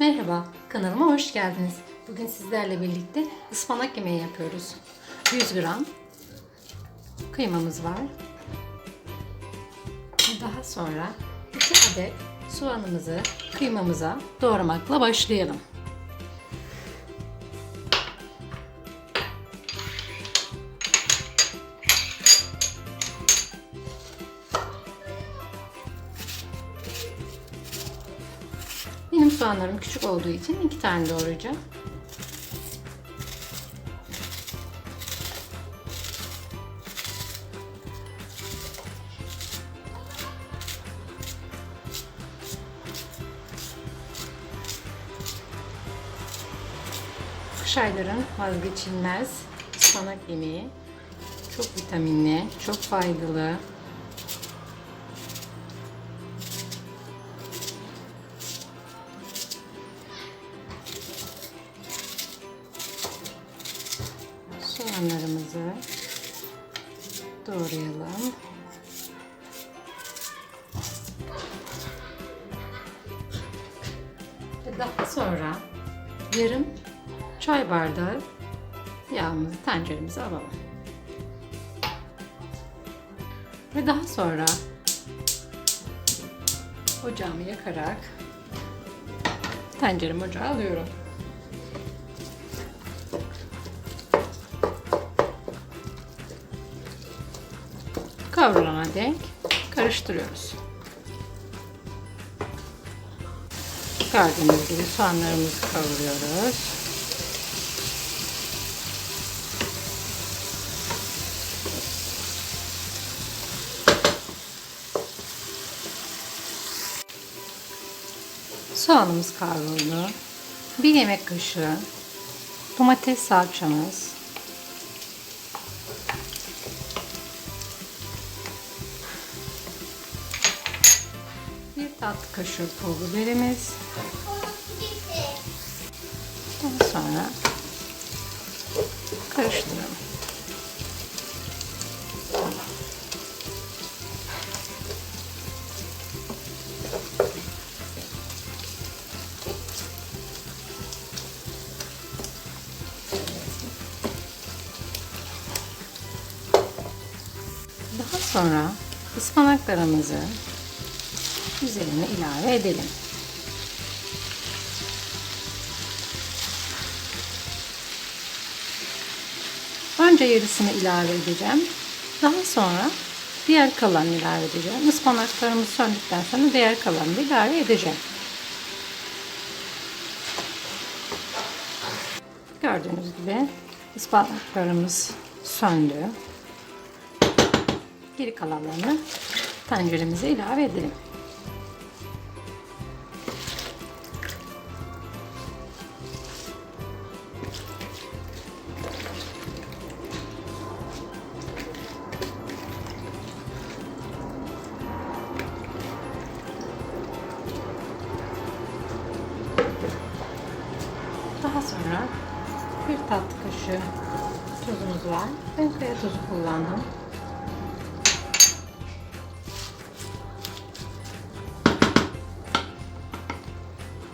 Merhaba, kanalıma hoş geldiniz. Bugün sizlerle birlikte ıspanak yemeği yapıyoruz. 100 gram kıymamız var. Daha sonra 2 adet soğanımızı kıymamıza doğramakla başlayalım. Soğanlarım küçük olduğu için iki tane doğrayacağım. Kış ayların vazgeçilmez ıspanak yemeği. Çok vitaminli, çok faydalı. Soğanlarımızı doğrayalım. Ve daha sonra yarım çay bardağı yağımızı tenceremize alalım. Ve daha sonra ocağımı yakarak tenceremi ocağa alıyorum. Kavrulana dek karıştırıyoruz. Gördüğünüz gibi soğanlarımızı kavuruyoruz. Soğanımız kavruldu. Bir yemek kaşığı domates salçamız, tatlı kaşığı pul biberimiz. Daha sonra karıştıralım. Daha sonra ıspanaklarımızı üzerine ilave edelim. Önce yarısını ilave edeceğim. Daha sonra diğer kalanı ilave edeceğim. Ispanaklarımız söndükten sonra diğer kalanını ilave edeceğim. Gördüğünüz gibi ıspanaklarımız söndü. Geri kalanlarını tenceremize ilave edelim. Sonra bir tatlı kaşığı tuzumuz var. Ben kaya tuzu kullandım.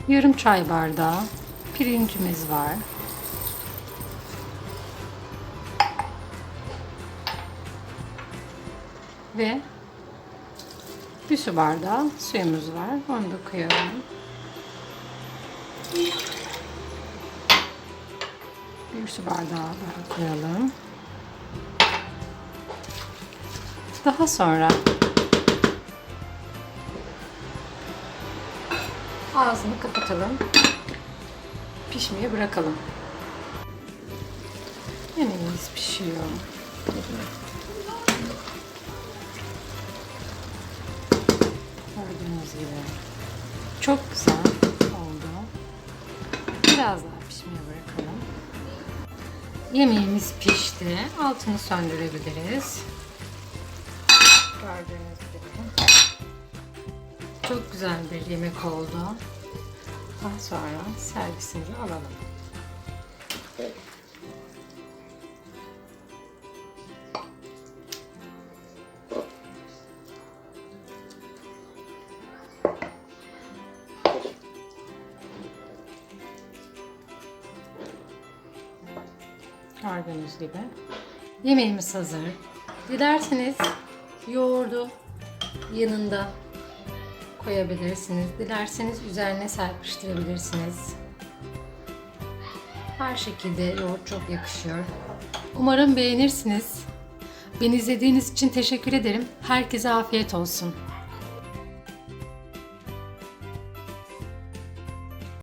Yarım çay bardağı pirincimiz var. Ve bir su bardağı suyumuz var. Onu da koyalım. Bir su bardağı daha koyalım. Daha sonra ağzını kapatalım. Pişmeye bırakalım. Yemeğimiz pişiyor. Gördüğünüz gibi. Çok güzel oldu. Biraz daha. Yemeğimiz pişti. Altını söndürebiliriz. Gördüğünüz gibi. Çok güzel bir yemek oldu. Daha sonra servisimizi alalım. Gördüğünüz gibi. Yemeğimiz hazır. Dilerseniz yoğurdu yanında koyabilirsiniz. Dilerseniz üzerine serpiştirebilirsiniz. Her şekilde yoğurt çok yakışıyor. Umarım beğenirsiniz. Beni izlediğiniz için teşekkür ederim. Herkese afiyet olsun.